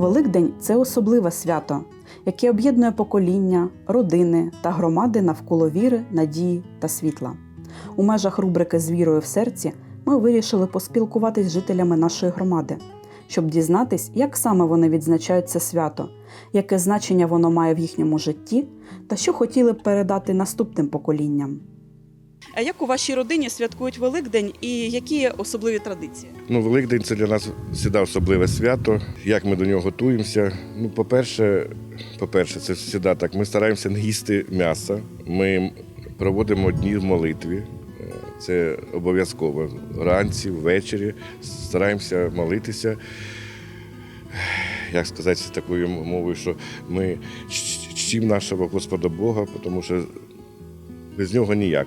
Великдень це особливе свято, яке об'єднує покоління, родини та громади навколо віри, надії та світла. У межах рубрики з вірою в серці ми вирішили поспілкуватись з жителями нашої громади, щоб дізнатись, як саме вони відзначають це свято, яке значення воно має в їхньому житті та що хотіли б передати наступним поколінням. А як у вашій родині святкують Великдень і які особливі традиції? Ну, Великдень це для нас завжди особливе свято. Як ми до нього готуємося? Ну, по-перше, по-перше, це завжди так. Ми стараємося не їсти м'яса. Ми проводимо дні в молитві. Це обов'язково. Вранці, ввечері стараємося молитися. Як сказати такою мовою, що ми ч- чтимо нашого Господа Бога, тому що без нього ніяк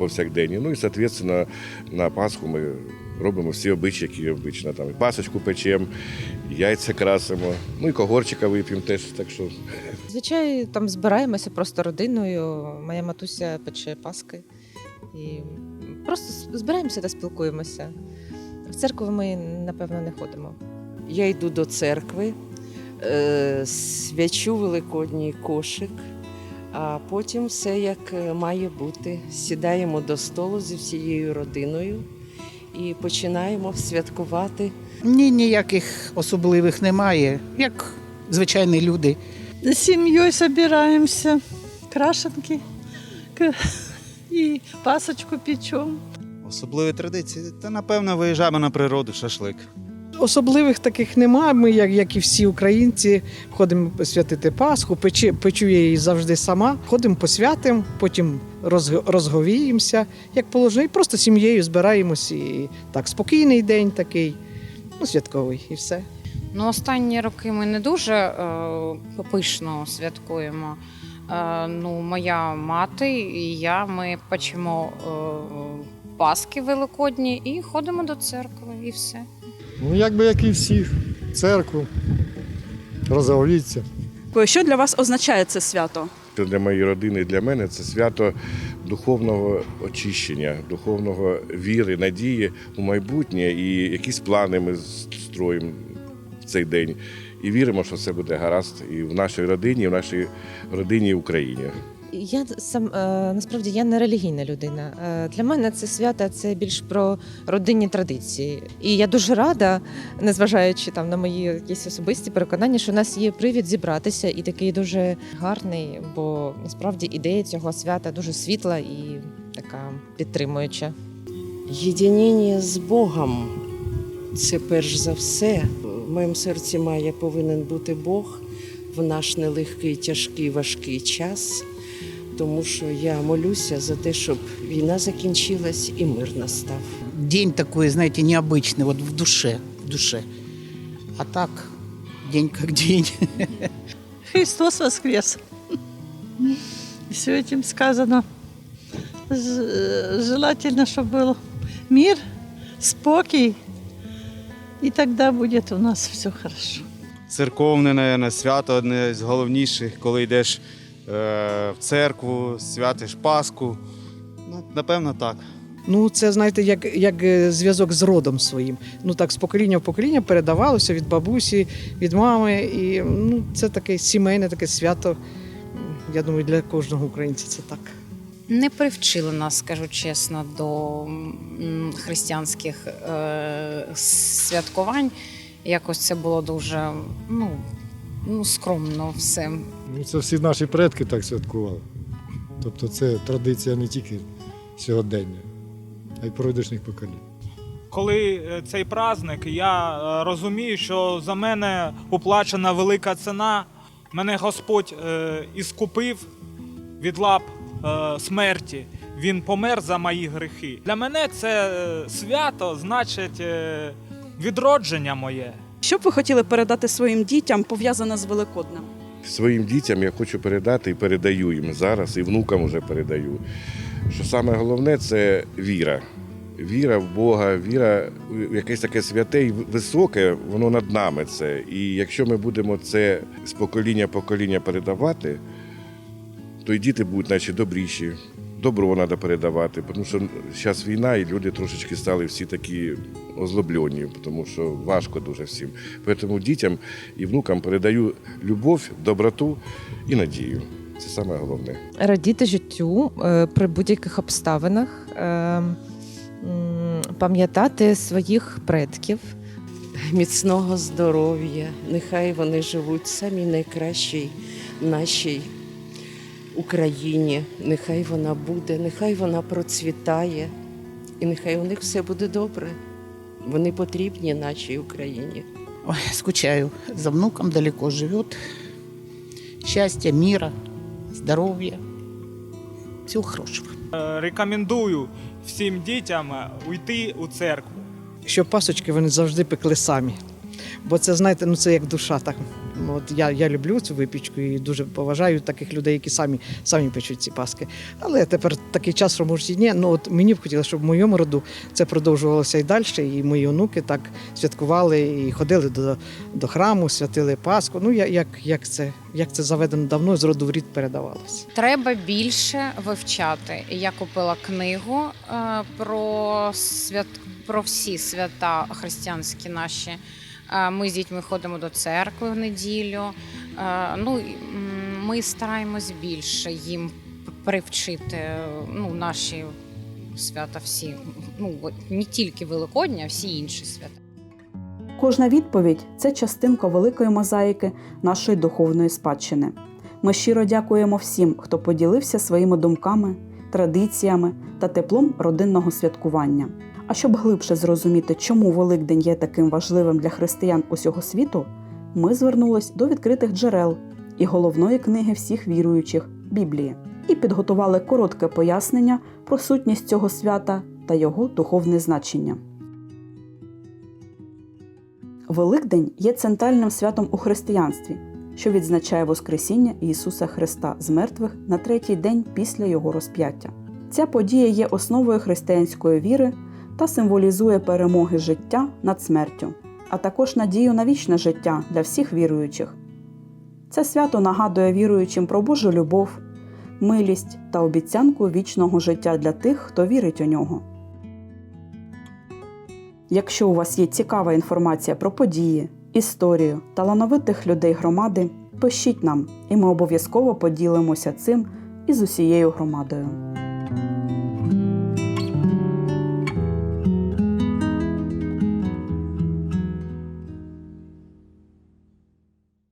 повсякденні. Ну і, соответственно, на Пасху ми робимо всі обичаї, які обично. Там і пасочку печемо, і яйця красимо, ну і когорчика вип'ємо теж. Так що Зазвичай там збираємося просто родиною. Моя матуся пече паски. І просто збираємося та спілкуємося. В церкву ми, напевно, не ходимо. Я йду до церкви, е, свячу великодній кошик, а потім все як е, має бути. Сідаємо до столу зі всією родиною і починаємо святкувати. Ні, ніяких особливих немає, як звичайні люди. З сім'єю збираємося, крашенки і пасочку печемо. Особливі традиції. Та напевно виїжджаємо на природу, шашлик. Особливих таких немає. Ми, як, як і всі українці, ходимо святити Пасху, печі, печу я її завжди сама. Ходимо посвятимо, потім розг- розговіємося, як положено, і просто сім'єю збираємось. І так, спокійний день такий, ну, святковий, і все. Ну, останні роки ми не дуже е, пишно святкуємо. Е, ну, моя мати і я ми печемо е, паски великодні і ходимо до церкви, і все. Ну, якби як і всі, в церкву, розговіться. Що для вас означає це свято? для моєї родини і для мене це свято духовного очищення, духовного віри, надії у майбутнє і якісь плани ми строїмо в цей день. І віримо, що все буде гаразд і в нашій родині, і в нашій родині і Україні. Я сам е, насправді я не релігійна людина. Е, Для мене це свято це більш про родинні традиції. І я дуже рада, незважаючи там на мої якісь особисті переконання, що у нас є привід зібратися і такий дуже гарний, бо насправді ідея цього свята дуже світла і така підтримуюча. Єдиніння з Богом це перш за все. В моєму серці має повинен бути Бог в наш нелегкий, тяжкий, важкий час Тому що я молюся за те, щоб війна закінчилась і мир настав. День такой, знаете, необычный, вот в душе, в душе. А так, день как день. Христос воскрес. И все этим сказано. Ж- Желательно, чтобы был мир, спокій, і тоді буде у нас все хорошо. Церковне, наверное, свято одне з головніших, коли йдеш е, в церкву, святиш Пасху. Ну, напевно, так. Ну, це знаєте, як, як е, зв'язок з родом своїм. Ну так, з покоління в покоління передавалося від бабусі, від мами. І ну, це таке сімейне таке свято. Я думаю, для кожного українця це так. Не привчили нас, скажу чесно, до християнських е, святкувань. Якось це було дуже ну, ну, скромно все. Ну, це всі наші предки так святкували. Тобто це традиція не тільки сьогодення, а й пройдешніх поколінь. коли е, цей праздник, я е, розумію, що за мене уплачена велика ціна. Мене Господь е, іскупив від лап е, смерті. Він помер за мої гріхи. Для мене це свято значить е, відродження моє. Що б ви хотіли передати своїм дітям пов'язане з Великоднем? Своїм дітям я хочу передати і передаю їм зараз, і внукам вже передаю. Що саме головне це віра. Віра в Бога, віра в якесь таке святе і високе, воно над нами це. І якщо ми будемо це з покоління покоління передавати, то і діти будуть наче добріші, добро треба передавати, тому що зараз війна, і люди трошечки стали всі такі озлоблені, тому що важко дуже всім. Тому дітям і внукам передаю любов, доброту і надію. Це саме головне. Радіти життю е, при будь-яких обставинах, е, м, пам'ятати своїх предків. Міцного здоров'я. Нехай вони живуть в самій найкращій нашій Україні. Нехай вона буде, нехай вона процвітає, і нехай у них все буде добре. Вони потрібні нашій Україні. Ой, скучаю. За внуком далеко живет. Счастья, мира, здоровья. Всего хорошего. Е, Рекомендую всім дітям е, уйти у церкву. Щоб пасочки вони завжди пекли самі. Бо це, знаєте, ну це як душа. Так. Ну, От я, я люблю цю випічку і дуже поважаю таких людей, які самі, самі печуть ці паски. Але тепер такий час, що можуть і ні. Ну от мені б хотілося, щоб в моєму роду це продовжувалося і далі. І мої онуки так святкували і ходили до, до храму, святили Пасху. Ну я- як, як, це, як це заведено давно з роду в рід передавалося. Треба більше вивчати. Я купила книгу е, про свят про всі свята християнські наші. Ми з дітьми ходимо до церкви в неділю. Ну ми стараємось більше їм привчити ну, наші свята всі. Ну не тільки Великодня, а всі інші свята. Кожна відповідь це частинка великої мозаїки нашої духовної спадщини. Ми щиро дякуємо всім, хто поділився своїми думками, традиціями та теплом родинного святкування. А щоб глибше зрозуміти, чому Великдень є таким важливим для християн усього світу, ми звернулись до відкритих джерел і головної книги всіх віруючих Біблії і підготували коротке пояснення про сутність цього свята та його духовне значення. Великдень є центральним святом у християнстві, що відзначає Воскресіння Ісуса Христа з мертвих на третій день після Його розп'яття. Ця подія є основою християнської віри та символізує перемоги життя над смертю, а також надію на вічне життя для всіх віруючих. Це свято нагадує віруючим про Божу любов, милість та обіцянку вічного життя для тих, хто вірить у нього. Якщо у вас є цікава інформація про події, історію талановитих людей громади, пишіть нам, і ми обов'язково поділимося цим із усією громадою.